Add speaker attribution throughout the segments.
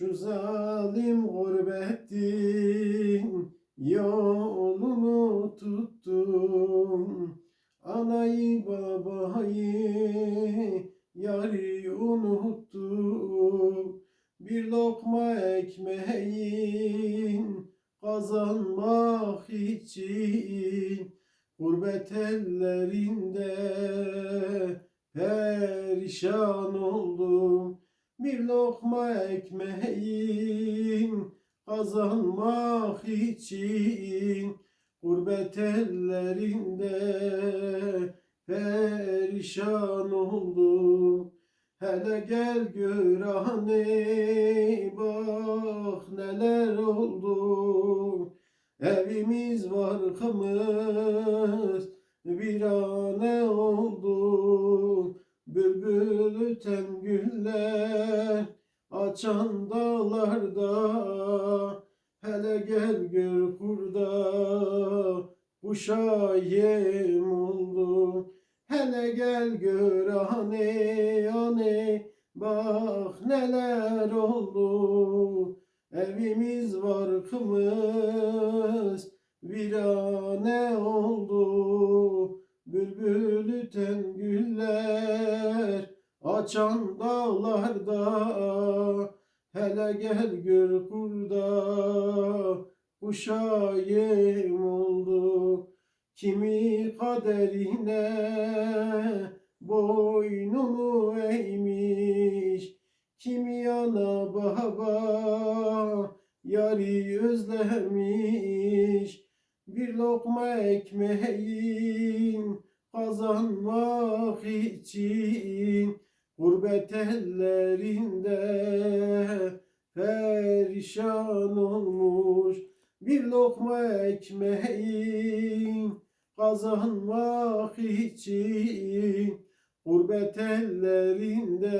Speaker 1: Şu zalim gurbetin yolunu tuttum Anayı babayı yarı unuttum Bir lokma ekmeğin kazanmak için Gurbet ellerinde perişan oldum Bir lokma ekmeğin kazanmak için Gurbet ellerinde perişan oldum. Hele gel gör anne bak neler oldu. Evimiz barkımız bir ane açan dağlarda Hele gel gör kurda. Kuşa yem oldu. Hele gel gör ane ane bak neler oldu. Evimiz barkımız virane oldu. Bülbül öten güller açan dağlarda Hele gel gör kurda. Kuşa yem oldu Kimi kaderine boynunu eğmiş. Kimi ana baba yari özlemiş. Bir lokma ekmeğin kazanmak için Gurbet ellerinde perişan olmuş. Bir lokma ekmeğin kazanmak için Gurbet ellerinde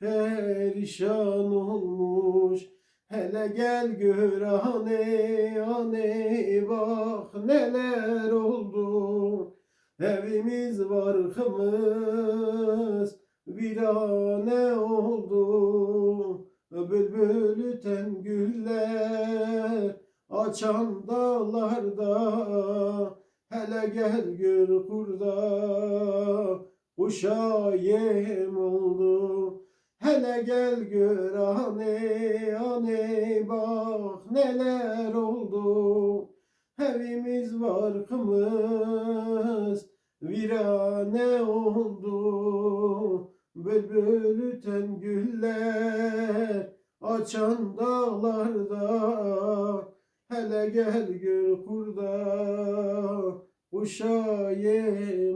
Speaker 1: perişan olmuş. Hele gel gör ane ane bak neler oldu Evimiz barkımız virane oldu. Bülbül öten güller açan dağlarda Hele gel gör kurda kuşa yem oldu. Hele gel gör ane ane bak neler oldu. Evimiz barkımız virane oldu Bülbül öten güller açan dağlarda. Hele gel gör kurda kuşa yem